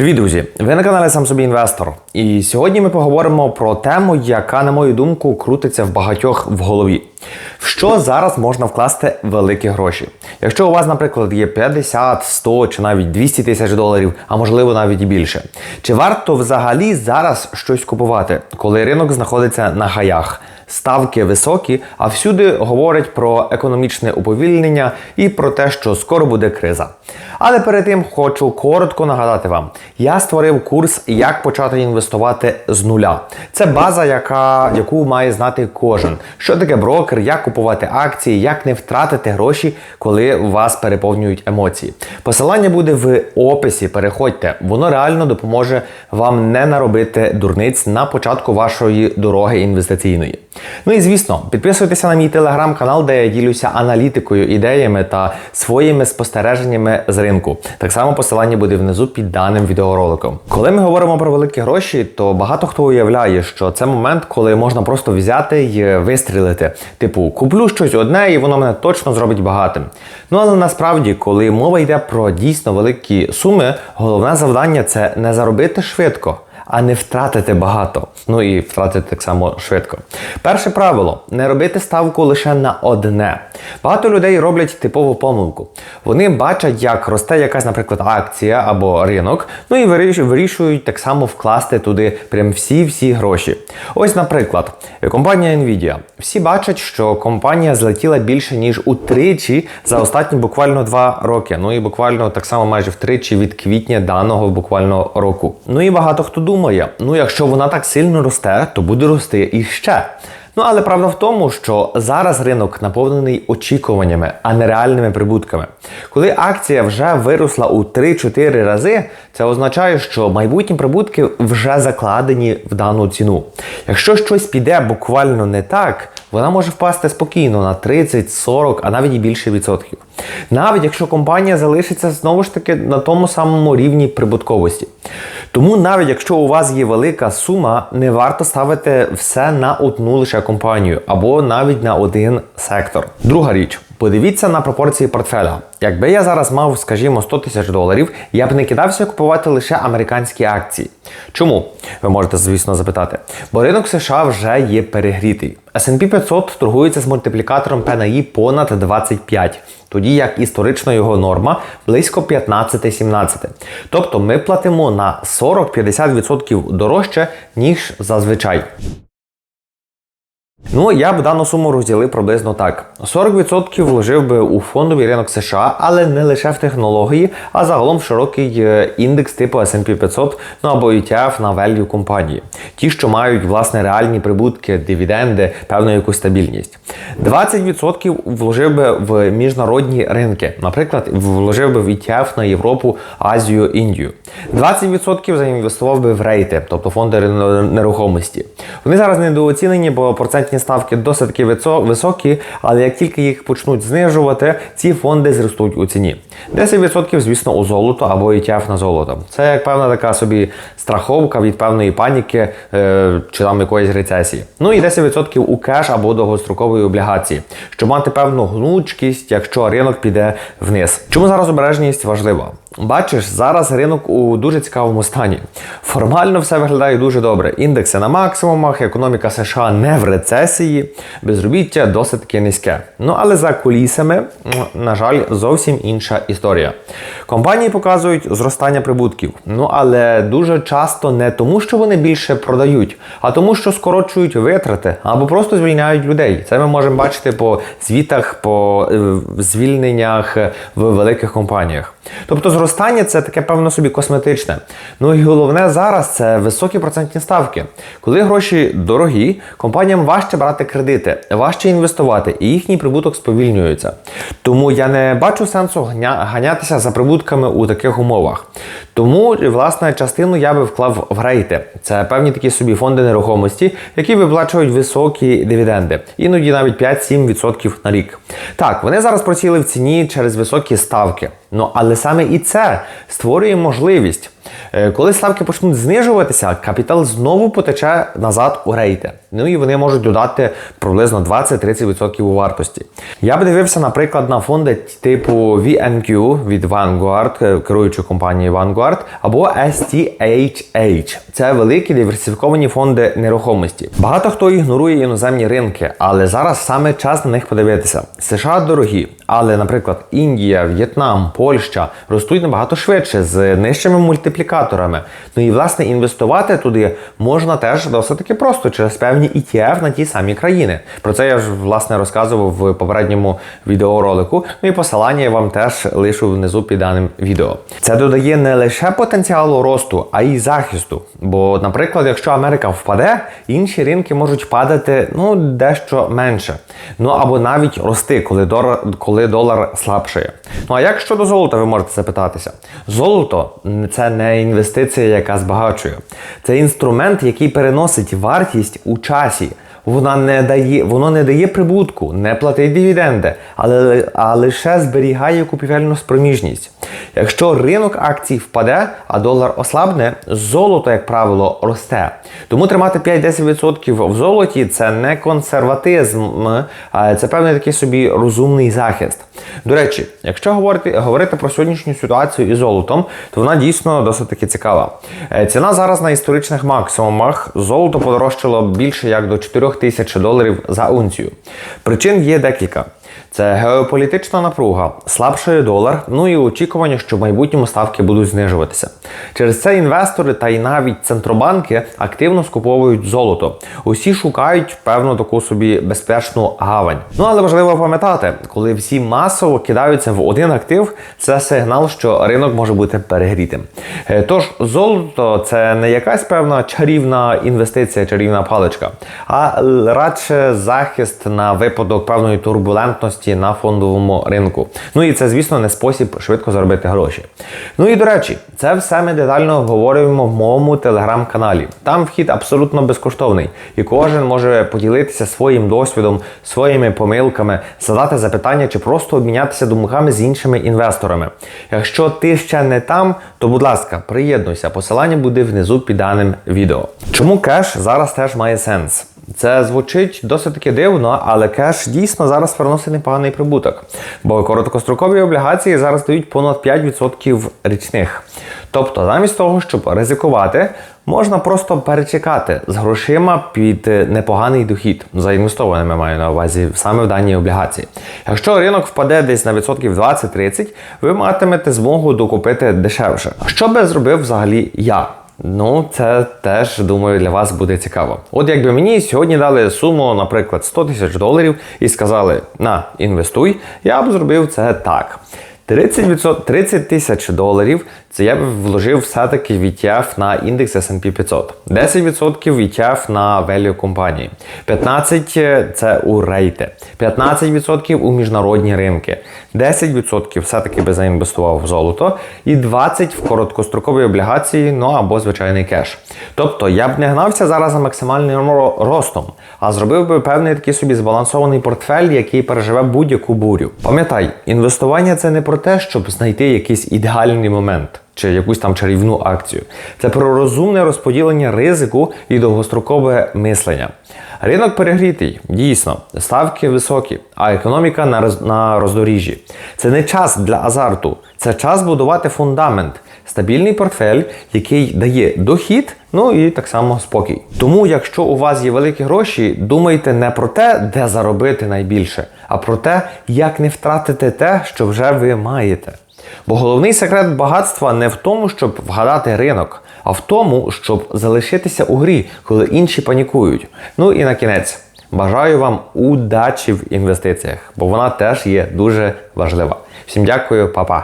Привіт, друзі! Ви на каналі Сам собі інвестор. І сьогодні ми поговоримо про тему, яка, на мою думку, крутиться в багатьох в голові. В що зараз можна вкласти великі гроші? Якщо у вас, наприклад, є 50, 100 чи навіть 200 тисяч доларів, а можливо навіть і більше, чи варто взагалі зараз щось купувати, коли ринок знаходиться на хаях? Ставки високі, а всюди говорять про економічне уповільнення і про те, що скоро буде криза. Але перед тим хочу коротко нагадати вам: я створив курс, як почати інвестувати з нуля. Це база, яка, яку має знати кожен. Що таке брокер, як купувати акції, як не втратити гроші, коли вас переповнюють емоції. Посилання буде в описі. Переходьте, воно реально допоможе вам не наробити дурниць на початку вашої дороги інвестиційної. Ну і звісно, підписуйтеся на мій телеграм-канал, де я ділюся аналітикою, ідеями та своїми спостереженнями з ринку. Так само посилання буде внизу під даним відеороликом. Коли ми говоримо про великі гроші, то багато хто уявляє, що це момент, коли можна просто взяти і вистрілити. Типу, куплю щось одне, і воно мене точно зробить багатим. Ну але насправді, коли мова йде про дійсно великі суми, головне завдання це не заробити швидко а не втратити багато. Ну і втратити так само швидко. Перше правило не робити ставку лише на одне. Багато людей роблять типову помилку. Вони бачать, як росте якась, наприклад, акція або ринок, ну і вирішують так само вкласти туди прям всі-всі гроші. Ось, наприклад, компанія Nvidia. Всі бачать, що компанія злетіла більше, ніж утричі за останні буквально два роки. Ну і буквально так само майже втричі від квітня даного буквально року. Ну і багато хто думає думає, ну якщо вона так сильно росте, то буде рости і ще. Ну але правда в тому, що зараз ринок наповнений очікуваннями, а не реальними прибутками. Коли акція вже виросла у 3-4 рази, це означає, що майбутні прибутки вже закладені в дану ціну. Якщо щось піде буквально не так, вона може впасти спокійно на 30, 40, а навіть і більше відсотків. Навіть якщо компанія залишиться знову ж таки на тому самому рівні прибутковості. Тому навіть якщо у вас є велика сума, не варто ставити все на одну лише компанію або навіть на один сектор. Друга річ. Подивіться на пропорції портфеля. Якби я зараз мав, скажімо, 100 тисяч доларів, я б не кидався купувати лише американські акції. Чому? Ви можете, звісно, запитати. Бо ринок США вже є перегрітий. S&P 500 торгується з мультиплікатором P понад 25, тоді як історична його норма близько 15-17. Тобто ми платимо на 40-50% дорожче, ніж зазвичай. Ну, я б дану суму розділив приблизно так: 40% вложив би у фондовий ринок США, але не лише в технології, а загалом в широкий е, індекс типу S&P 500, ну або ETF на value компанії. Ті, що мають власне реальні прибутки, дивіденди, певну якусь стабільність. 20% вложив би в міжнародні ринки, наприклад, вложив би в ETF на Європу, Азію, Індію. 20% заінвестував би в рейти, тобто фонди нерухомості. Вони зараз недооцінені, бо процентні ставки досить таки високі, але як тільки їх почнуть знижувати, ці фонди зростуть у ціні. 10%, звісно, у золото або ETF на золото. Це як певна така собі страховка від певної паніки е, чи там якоїсь рецесії. Ну і 10% у кеш або довгострокової облігації, щоб мати певну гнучкість, якщо ринок піде вниз. Чому зараз обережність важлива? Бачиш, зараз ринок у дуже цікавому стані. Формально все виглядає дуже добре. Індекси на максимумах, економіка США не в рецесії, безробіття досить таки низьке. Ну але за кулісами, на жаль, зовсім інша історія. Компанії показують зростання прибутків. Ну але дуже часто не тому, що вони більше продають, а тому, що скорочують витрати або просто звільняють людей. Це ми можемо бачити по звітах, по е, звільненнях в великих компаніях. Тобто зростання це таке певно собі косметичне. Ну і головне зараз це високі процентні ставки. Коли гроші дорогі, компаніям важче брати кредити, важче інвестувати, і їхній прибуток сповільнюється. Тому я не бачу сенсу ганятися за прибутками у таких умовах. Тому, власне, частину я би вклав в рейти. Це певні такі собі фонди нерухомості, які виплачують високі дивіденди, іноді навіть 5-7% на рік. Так, вони зараз просіли в ціні через високі ставки. Ну але саме і це створює можливість. Е, коли ставки почнуть знижуватися, капітал знову потече назад у рейти. Ну і вони можуть додати приблизно 20-30% у вартості. Я б дивився, наприклад, на фонди типу VNQ від Vanguard, е, керуючої компанії Vanguard, або STHH. Це великі диверсифіковані фонди нерухомості. Багато хто ігнорує іноземні ринки, але зараз саме час на них подивитися. США дорогі, але, наприклад, Індія, В'єтнам, Польща ростуть набагато швидше з нижчими мультиплікаторами. Ну і власне інвестувати туди можна теж досить таки просто через певні ETF на ті самі країни. Про це я ж власне розказував в попередньому відеоролику. Ну і посилання я вам теж лишу внизу під даним відео. Це додає не лише потенціалу росту, а й захисту. Бо, наприклад, якщо Америка впаде, інші ринки можуть падати ну дещо менше. Ну або навіть рости, коли долар, коли долар слабшає. Ну а як щодо золота, ви можете запитатися? Золото це не інвестиція, яка збагачує. Це інструмент, який переносить вартість у часі. Вона не дає, воно не дає прибутку, не платить дивіденди, але а лише зберігає купівельну спроміжність. Якщо ринок акцій впаде, а долар ослабне, золото, як правило, росте. Тому тримати 5-10% в золоті це не консерватизм, це певний такий собі розумний захист. До речі, якщо говорити, говорити про сьогоднішню ситуацію із золотом, то вона дійсно досить таки цікава. Е, Ціна зараз на історичних максимумах. Золото подорожчало більше як до 4 тисяч доларів за унцію. Причин є декілька. Це геополітична напруга, слабший долар, ну і очікування, що в майбутньому ставки будуть знижуватися. Через це інвестори та й навіть центробанки активно скуповують золото. Усі шукають певну таку собі безпечну гавань. Ну але важливо пам'ятати, коли всі масово кидаються в один актив, це сигнал, що ринок може бути перегрітим. Е, Тож золото це не якась певна чарівна інвестиція, чарівна паличка, а радше захист на випадок певної турбулентності на фондовому ринку. Ну і це, звісно, не спосіб швидко заробити гроші. Ну і до речі, це все ми детально обговорюємо в моєму телеграм-каналі. Там вхід абсолютно безкоштовний, і кожен може поділитися своїм досвідом, своїми помилками, задати запитання чи просто обмінятися думками з іншими інвесторами. Якщо ти ще не там, то будь ласка, приєднуйся. Посилання буде внизу під даним відео. Чому кеш зараз теж має сенс? Це звучить досить таки дивно, але кеш дійсно зараз приносить непоганий прибуток. Бо короткострокові облігації зараз дають понад 5% річних. Тобто, замість того, щоб ризикувати, можна просто перечекати з грошима під непоганий дохід, заінвестованими маю на увазі саме в даній облігації. Якщо ринок впаде десь на відсотків 20-30, ви матимете змогу докупити дешевше. Що би зробив взагалі я? Ну, це теж думаю для вас буде цікаво. От якби мені сьогодні дали суму, наприклад, 100 тисяч доларів і сказали на інвестуй, я б зробив це так. 30%, 30 тисяч доларів це я б вложив все-таки ETF на індекс S&P 500. 10% ETF на value компанії. 15% це у рейти. 15% у міжнародні ринки. 10% все-таки би заінвестував в золото. І 20% в короткострокові облігації, ну або звичайний кеш. Тобто я б не гнався зараз за максимальним ро- ростом, а зробив би певний такий собі збалансований портфель, який переживе будь-яку бурю. Пам'ятай, інвестування це не про те, щоб знайти якийсь ідеальний момент чи якусь там чарівну акцію. Це про розумне розподілення ризику і довгострокове мислення. Ринок перегрітий, дійсно, ставки високі, а економіка на, роздоріжжі. Це не час для азарту, це час будувати фундамент, стабільний портфель, який дає дохід, ну і так само спокій. Тому, якщо у вас є великі гроші, думайте не про те, де заробити найбільше, а про те, як не втратити те, що вже ви маєте. Бо головний секрет багатства не в тому, щоб вгадати ринок, а в тому, щоб залишитися у грі, коли інші панікують. Ну і на кінець. Бажаю вам удачі в інвестиціях, бо вона теж є дуже важлива. Всім дякую, па-па!